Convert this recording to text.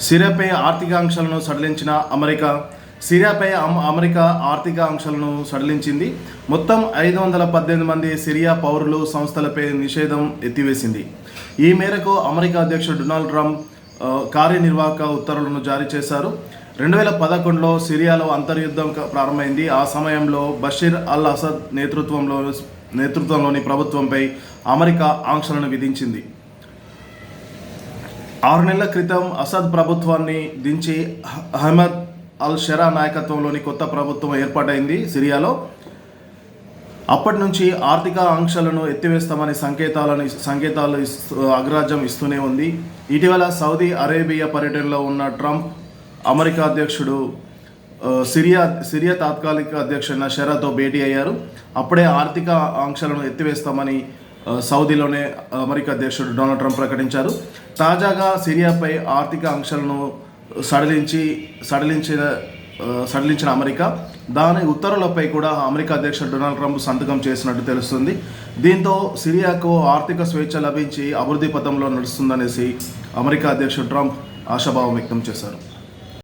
సిరియాపై ఆర్థిక ఆంక్షలను సడలించిన అమెరికా సిరియాపై అమ- అమెరికా ఆర్థిక ఆంక్షలను సడలించింది. మొత్తం ఐదు వందల పద్దెనిమిది మంది సిరియా పౌరులు సంస్థలపై నిషేధం ఎత్తివేసింది. ఈ మేరకు అమెరికా అధ్యక్షుడు డొనాల్డ్ ట్రంప్ కార్యనిర్వాహక ఉత్తర్వులను జారీ చేశారు. రెండు వేల పదకొండులో సిరియాలో అంతర్యుద్ధం ప్రారంభమైంది. ఆ సమయంలో బషీర్ అల్ అసద్ నేతృత్వంలో నేతృత్వంలోని ప్రభుత్వంపై అమెరికా ఆంక్షలను విధించింది. ఆరు నెలల క్రితం అసద్ ప్రభుత్వాన్ని దించి అహ్మద్ అల్ షరా నాయకత్వంలోని కొత్త ప్రభుత్వం ఏర్పాటైంది సిరియాలో. అప్పటి నుంచి ఆర్థిక ఆంక్షలను ఎత్తివేస్తామని సంకేతాలను సంకేతాలు ఇస్తూ అగ్రాజ్యం ఇస్తూనే ఉంది. ఇటీవల సౌదీ అరేబియా పర్యటనలో ఉన్న ట్రంప్ అమెరికా అధ్యక్షుడు సిరియా సిరియా తాత్కాలిక అధ్యక్షుడైన షెరాతో భేటీ అయ్యారు. అప్పుడే ఆర్థిక ఆంక్షలను ఎత్తివేస్తామని సౌదీలోనే అమెరికా అధ్యక్షుడు డొనాల్డ్ ట్రంప్ ప్రకటించారు. తాజాగా సిరియాపై ఆర్థిక ఆంక్షలను సడలించి సడలించిన సడలించిన అమెరికా దాని ఉత్తర్వులపై కూడా అమెరికా అధ్యక్షుడు డొనాల్డ్ ట్రంప్ సంతకం చేసినట్టు తెలుస్తుంది. దీంతో సిరియాకు ఆర్థిక స్వేచ్ఛ లభించి అభివృద్ధి పథంలో నడుస్తుందనేసి అమెరికా అధ్యక్షుడు ట్రంప్ ఆశాభావం వ్యక్తం చేశారు.